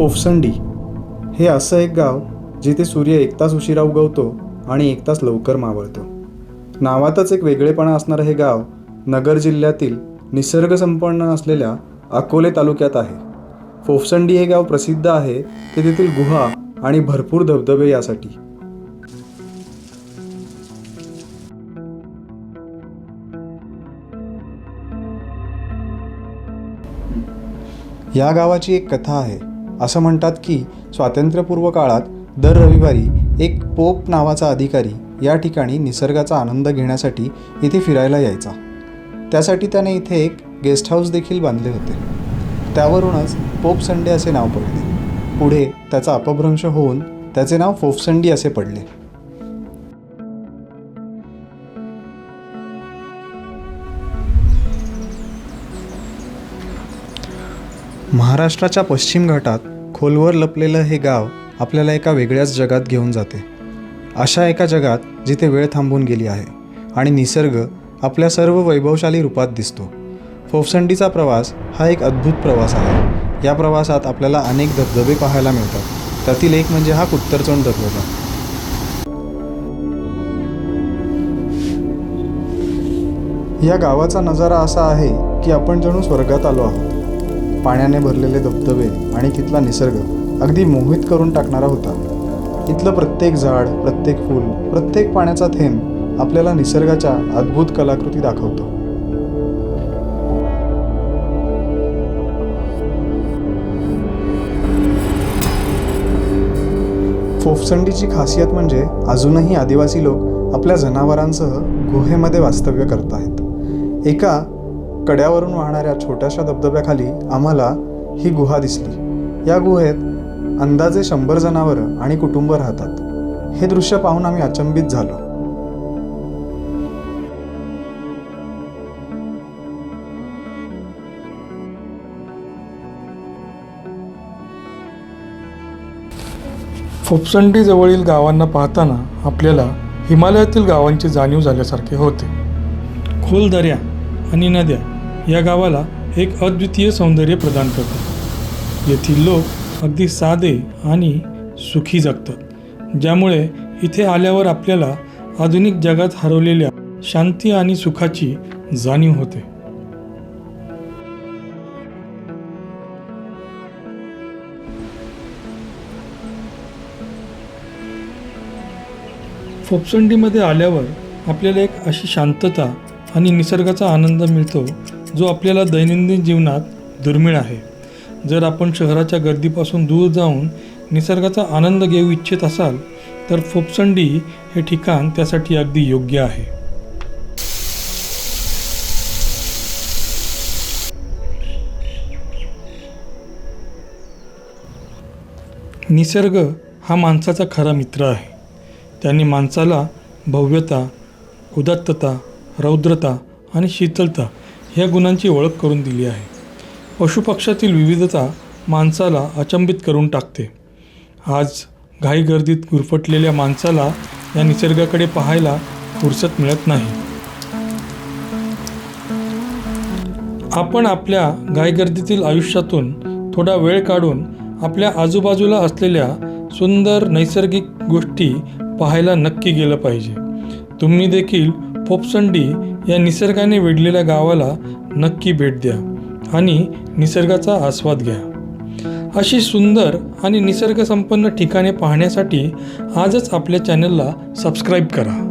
फोफसंडी. हे असं एक गाव जिथे सूर्य एक तास उशिरा उगवतो आणि एक तास लवकर मावळतो. नावातच एक वेगळेपणा असणारं हे गाव नगर जिल्ह्यातील निसर्गसंपन्न असलेल्या अकोले तालुक्यात आहे. फोफसंडी हे गाव प्रसिद्ध आहे ते तेथील गुहा आणि भरपूर धबधबे यासाठी. या गावाची एक कथा आहे. असं म्हणतात की स्वातंत्र्यपूर्व काळात दर रविवारी एक पोप नावाचा अधिकारी या ठिकाणी निसर्गाचा आनंद घेण्यासाठी इथे फिरायला यायचा. त्यासाठी त्याने इथे एक गेस्ट हाऊस देखील बांधले होते. त्यावरूनच पोप संडे असे नाव पडले. पुढे त्याचा अपभ्रंश होऊन त्याचे नाव फोफसंडी असे पडले. महाराष्ट्राच्या पश्चिम घाटात खोलवर लपलेलं हे गाव आपल्याला एका वेगळ्याच जगात घेऊन जाते. अशा एका जगात जिथे वेळ थांबून गेली आहे आणि निसर्ग आपल्या सर्व वैभवशाली रूपात दिसतो. फोफसंडीचा प्रवास हा एक अद्भुत प्रवास आहे. या प्रवासात आपल्याला अनेक धबधबे पाहायला मिळतात. त्यातील एक म्हणजे हा कुत्तरचोंड धबधबा. या गावाचा नजारा असा आहे की आपण जणू स्वर्गात आलो आहोत. पाण्याने भरलेले धबधबे आणि तिथला निसर्ग अगदी मोहित करून टाकणारा होता. इथलं प्रत्येक झाड प्रत्येक फूल प्रत्येक पाण्याचा थेंब आपल्याला निसर्गाच्या अद्भुत कलाकृती दाखवतो. फोफसंडीची खासियत म्हणजे अजूनही आदिवासी लोक आपल्या जनावरांसह गुहेमध्ये वास्तव्य करत आहेत एका कड्यावरून वाहणाऱ्या छोट्याशा धबधब्याखाली आम्हाला ही गुहा दिसली. या गुहेत अंदाजे शंभर जनावरं आणि कुटुंब राहतात. हे दृश्य पाहून आम्ही अचंबित झालो. फोपसंडी जवळील गावांना पाहताना आपल्याला हिमालयातील गावांची जाणीव झाल्यासारखे होते. खोल दऱ्या आणि नद्या या गावाला एक अद्वितीय सौंदर्य प्रदान करतात. येथील लोक अगदी साधे आणि सुखी जगतात ज्यामुळे इथे आल्यावर आपल्याला आधुनिक जगात हरवलेल्या शांती आणि सुखाची जाणीव होते. फोपसंडीमध्ये आल्यावर आपल्याला एक अशी शांतता आणि निसर्गाचा आनंद मिळतो जो आपल्याला दैनंदिन जीवनात दुर्मिळ आहे. जर आपण शहराच्या गर्दीपासून दूर जाऊन निसर्गाचा आनंद घेऊ इच्छित असाल तर फोपसंडी हे ठिकाण त्यासाठी अगदी योग्य आहे. निसर्ग हा माणसाचा खरा मित्र आहे. त्यांनी माणसाला भव्यता उदात्तता रौद्रता आणि शीतलता ह्या गुणांची ओळख करून दिली आहे. पशुपक्षातील विविधता माणसाला अचंबित करून टाकते. आज घाईगर्दीत गुरफटलेल्या माणसाला या निसर्गाकडे पाहायला फुरसत मिळत नाही. आपण आपल्या घाईगर्दीतील आयुष्यातून थोडा वेळ काढून आपल्या आजूबाजूला असलेल्या सुंदर नैसर्गिक गोष्टी पाहायला नक्की गेलं पाहिजे. तुम्ही देखील पोपसंडी या निसर्गाने वेढलेल्या गावाला नक्की भेट द्या आणि निसर्गाचा आस्वाद घ्या. अशी सुंदर आणि निसर्गसंपन्न ठिकाणे पाहण्यासाठी आजच आपल्या चॅनलला सबस्क्राईब करा.